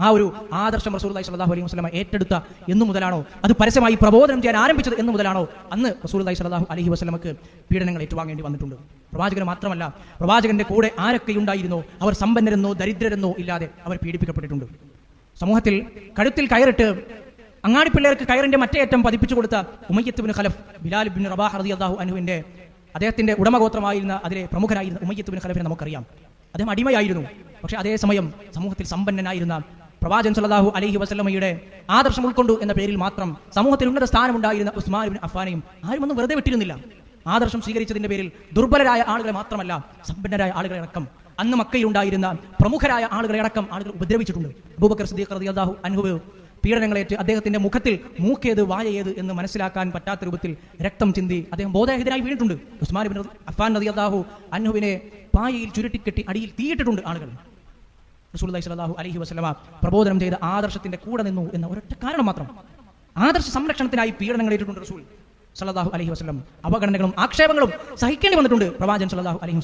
ആ ഒരു ആദർശം റസൂലുള്ളാഹി സ്വല്ലല്ലാഹു അലൈഹി വസ്ലമ ഏറ്റെടുത്ത എന്നു മുതലാണോ? അത് പരസ്യമായി പ്രബോധനം ചെയ്യാൻ ആരംഭിച്ചത് എന്നു മുതലാണോ? അന്ന് റസൂലുള്ളാഹി സ്വല്ലല്ലാഹു അലഹി വസ്ലമക്ക് പീഡനങ്ങൾ ഏറ്റുവാങ്ങേണ്ടി വന്നിട്ടുണ്ട്. പ്രവാചകന് മാത്രമല്ല പ്രവാചകന്റെ കൂടെ ആരൊക്കെ ഉണ്ടായിരുന്നോ? അവർ സമ്പന്നരെന്നോ ദരിദ്രരെന്നോ ഇല്ലാതെ അവർ പീഡിപ്പിക്കപ്പെട്ടിട്ടുണ്ട്. സമൂഹത്തിൽ കഴുത്തിൽ കയറിട്ട് അങ്ങാടി പിള്ളേർക്ക് കയറിന്റെ മറ്റേ അറ്റം പതിപ്പിച്ചു കൊടുത്ത Umayyah bin Khalaf Bilal bin Rabah Allah അനുവിന്റെ അദ്ദേഹത്തിന്റെ ഉടമഗോത്രമായിരുന്ന അതിലെ പ്രമുഖനായിരുന്ന ഉമയ്യത്ത് ബിൻ ഖലഫിനെ നമുക്കറിയാം. അദ്ദേഹം അടിമയായിരുന്നു. പക്ഷെ അതേസമയം സമൂഹത്തിൽ സമ്പന്നനായിരുന്ന പ്രവാചകൻ സല്ലല്ലാഹു അലഹി വസ്ലമയുടെ ആദർശം ഉൾക്കൊണ്ടു എന്ന പേരിൽ മാത്രം സമൂഹത്തിൽ ഉന്നത സ്ഥാനമുണ്ടായിരുന്ന ഉസ്മാൻ അഫാനെയും ആരും ഒന്നും വെറുതെ വിട്ടിരുന്നില്ല. ആദർശം സ്വീകരിച്ചതിന്റെ പേരിൽ ദുർബലരായ ആളുകളെ മാത്രമല്ല സമ്പന്നരായ ആളുകളെ അടക്കം. അന്ന് മക്കയിലുണ്ടായിരുന്ന പ്രമുഖരായ ആളുകളെ അടക്കം ആളുകൾ ഉപദ്രവിച്ചിട്ടുണ്ട്. അബൂബക്കർ സിദ്ദീഖ് റളിയല്ലാഹു അൻഹു പീഡനങ്ങളേറ്റ് അദ്ദേഹത്തിന്റെ മുഖത്തിൽ മൂക്കേത് വായയേത് എന്ന് മനസ്സിലാക്കാൻ പറ്റാത്ത രൂപത്തിൽ രക്തം ചിന്തി അദ്ദേഹം ബോധരഹിതനായി വീണിട്ടുണ്ട്. ഉസ്മാൻ ബിൻ അഫാൻ റളിയല്ലാഹു അൻഹുവിനെ പായയിൽ ചുരുട്ടിക്കെട്ടി അടിയിൽ തീയിട്ടിട്ടുണ്ട് ആളുകൾ. റസൂലുള്ളാഹി സ്വല്ലല്ലാഹു അലൈഹി വസ്ലമ പ്രബോധനം ചെയ്ത ആദർശത്തിന്റെ കൂടെ നിന്നു എന്ന ഒരൊറ്റ കാരണം മാത്രം. ആദർശ സംരക്ഷണത്തിനായി പീഡനങ്ങൾ ഏറ്റിട്ടുണ്ട് റസൂൽ സലാഹു അലഹി വസ്ലം അവഗണനകളും ആക്ഷേപങ്ങളും സഹിക്കേണ്ടി വന്നിട്ടുണ്ട് പ്രവാചൻ സലാഹു അലൈഹി